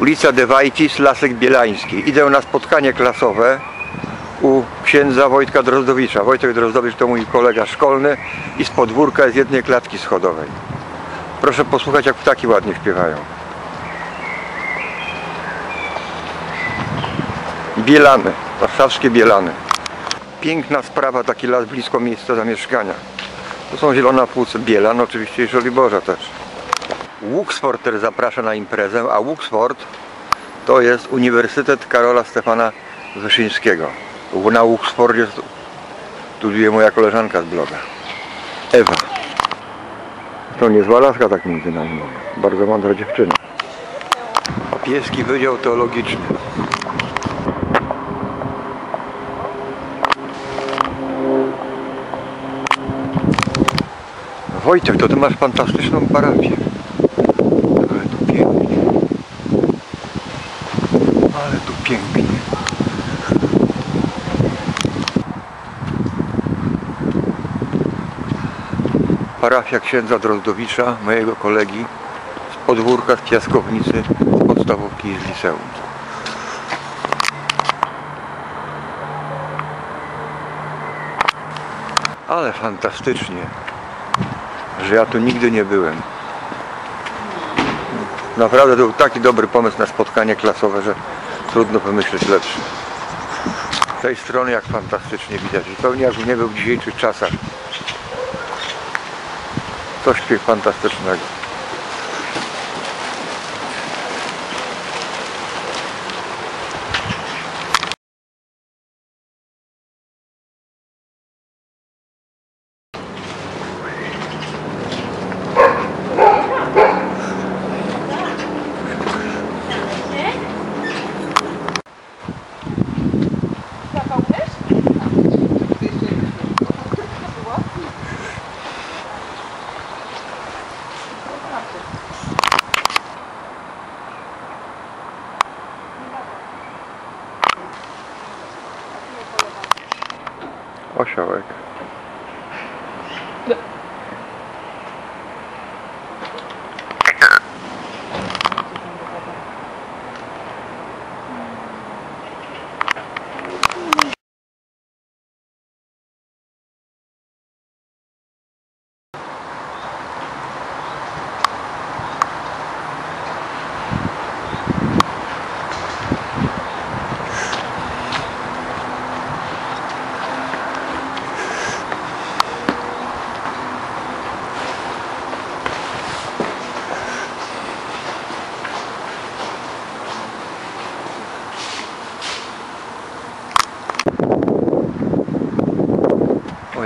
Ulica Dewajtis, Lasek Bielański. Idę na spotkanie klasowe u księdza Wojtka Drozdowicza. Wojtek Drozdowicz to mój kolega szkolny i z podwórka z jednej klatki schodowej. Proszę posłuchać jak ptaki ładnie śpiewają. Bielany, warszawskie Bielany. Piękna sprawa, taki las blisko miejsca zamieszkania. To są Zielona Płuc, Bielan, oczywiście i Żoliborza też. Wuxforter zaprasza na imprezę, a Wuxford to jest Uniwersytet Karola Stefana Wyszyńskiego. Na Wuxfordzie studiuje moja koleżanka z bloga. Ewa. To niezła laska tak między nami. Bardzo mądra dziewczyna. Papieski Wydział Teologiczny. Wojtek, to ty masz fantastyczną parafię. Ale tu pięknie. Ale tu pięknie. Parafia księdza Drozdowicza, mojego kolegi z podwórka, z Piaskownicy, z podstawówki i z liceum. Ale fantastycznie że ja tu nigdy nie byłem. Naprawdę to był taki dobry pomysł na spotkanie klasowe, że trudno pomyśleć lepszy. Z tej strony jak fantastycznie widać, zupełnie jak nie był w dzisiejszych czasach. Pięk fantastycznego. Osiołek.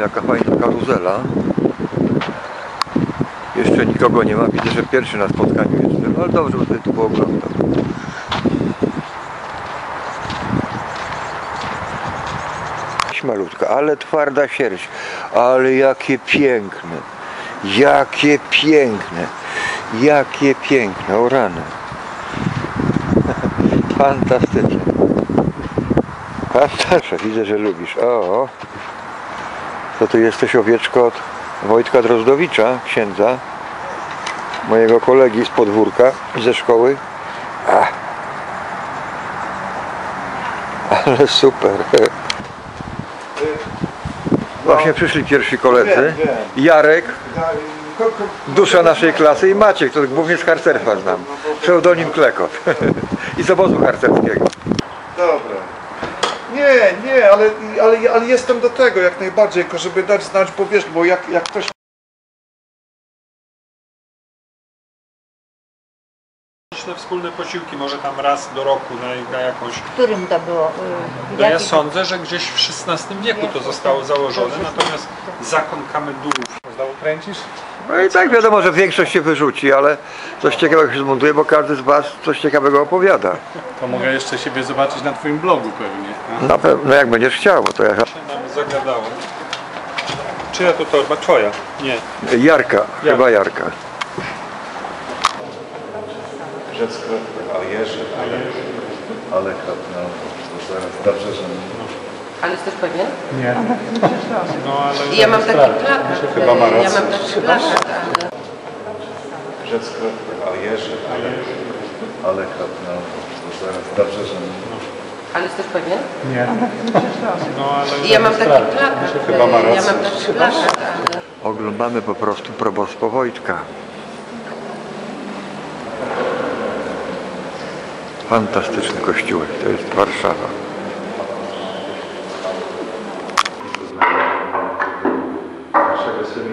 Jaka fajna karuzela. Jeszcze nikogo nie ma. Widzę, że pierwszy na spotkaniu jestem. Ale dobrze, tutaj tu pooglądam. Malutka, ale twarda sierść. Ale jakie piękne. Jakie piękne. Jakie piękne. O rany. Fantastyczne. Fantastyczne. Widzę, że lubisz. O. To ty jesteś owieczko od Wojtka Drozdowicza, księdza, mojego kolegi z podwórka, ze szkoły. A. Ale super. Właśnie przyszli pierwsi koledzy. Jarek, dusza naszej klasy i Maciek, to głównie z harcerstwa znam. Pseudonim Klekot. I z obozu harcerskiego. Nie, nie, ale, ale, ale jestem do tego jak najbardziej, tylko żeby dać znać, bo wiesz, bo jak, jak ktoś Liczne wspólne posiłki, może tam raz do roku na, na jakąś. W którym to było? y, No ja jaki- sądzę, że gdzieś w XVI wieku to zostało założone, natomiast zakon Kamedułów. Znowu kręcisz? No i tak wiadomo, że większość się wyrzuci, ale coś ciekawego się zmontuje, bo każdy z Was coś ciekawego opowiada. To mogę jeszcze siebie zobaczyć na Twoim blogu pewnie. Na pewno, jak będziesz chciał, bo to ja... Się nam zagadało. Czyja to torba? Twoja? Nie. Jarka, chyba Jarka. Rzecko, a Jerzy, ale, ale no, to zaraz dobrze, że Ale jesteś pewien? No ale Ja mam taki plakat. Chyba ma Ja rację. mam taki plakat, ale... Rzecko, a Jerzy, ale, Ale kat, no, to zaraz, dobrze, że Ale jesteś pewien? No ale I ja mam taki plakat. Chyba ma Ja rację. mam taki plakat, ale... Oglądamy po prostu probostwo Wojtka. Fantastyczny kościółek, to jest Warszawa.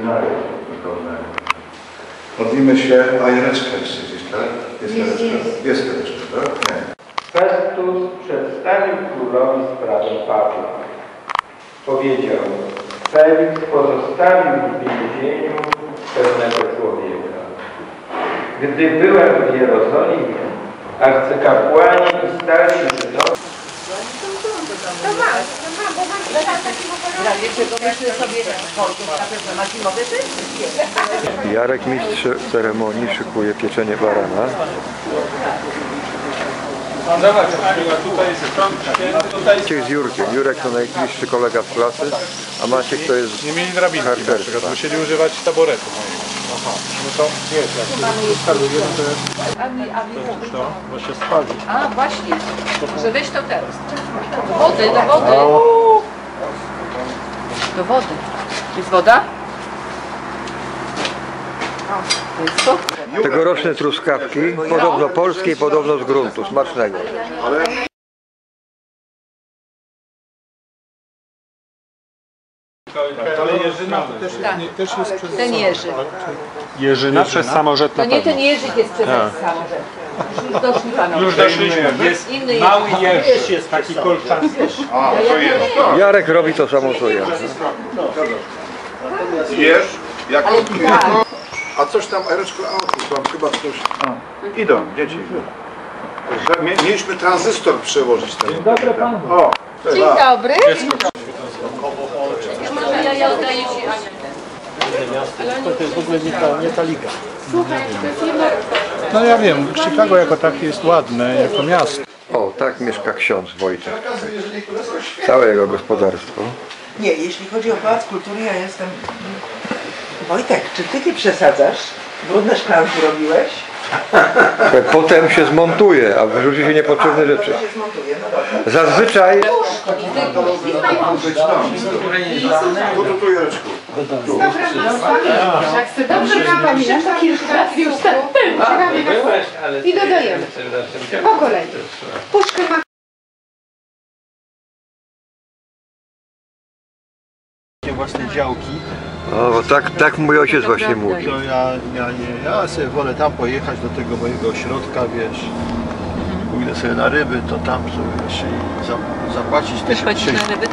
Seminarium duchownego. Modlimy się, a Jareczka jeszcze gdzieś, tak? Jest Jareczka? Jest Jareczka, tak? Nie. Festus przedstawił królowi sprawę Pawła. Powiedział, Felix pozostawił w więzieniu pewnego człowieka. Gdy byłem w Jerozolimie, arcykapłani i starsi Żydowie Jarek mistrz ceremonii szykuje pieczenie barana. Maciek z Jurkiem. Jurek to najbliższy kolega z klasy, a Maciek to jest nie mieli drabinki na przykład, musieli używać taboretu mojego. Aha. No to wiesz, jak się instaluje, no to jest... To, bo się spali. A, właśnie. Że weź to teraz. Do wody, do wody. Do wody. Jest woda? Jest to. Tegoroczne truskawki, podobno polskie podobno z gruntu, smacznego. Ale Jerzyna też Też jest przez... Ten Jerzy. Jerzyna przez samorzet To nie ten Jerzyk jest przez samorzec. Już doszli panowie. Już doszliśmy, jest Inny mały Jerzy. Jerzy, jest taki kolczasty. A, to jest. Jarek robi to samo co ja. Jesz? Jak A coś tam, Jareczko, a tu tam chyba coś... Idą, dzieci idą. Że mie- Mieliśmy tranzystor przełożyć ten. Dzień dobry panu. O, Dzień dobry. Ja, oddaję ci Anię. To jest w ogóle nie ta, nie ta liga. Słuchaj, to jest jedno... No ja wiem, Chicago jako takie jest ładne, jako miasto. O, tak mieszka ksiądz Wojtek. Całe jego gospodarstwo. Nie, jeśli chodzi o Pałac Kultury, ja jestem... Wojtek, czy ty nie przesadzasz? Brudne szklanki robiłeś? Potem się zmontuje, a wyrzuci się niepotrzebne rzeczy. No. Zazwyczaj Tu, tu, tu, Jareczku. Dobrze nam pamiętam, to kilka razy już ten, ten, I dodajemy. Po kolei. Puszkę ma Własne działki, O, bo tak, tak mój ojciec właśnie mówi. to ja, ja nie, ja sobie wolę tam pojechać do tego mojego ośrodka, wiesz. Pójdę sobie na ryby, to tam sobie wiesz, i za- zapłacić Też chodzisz na ryby?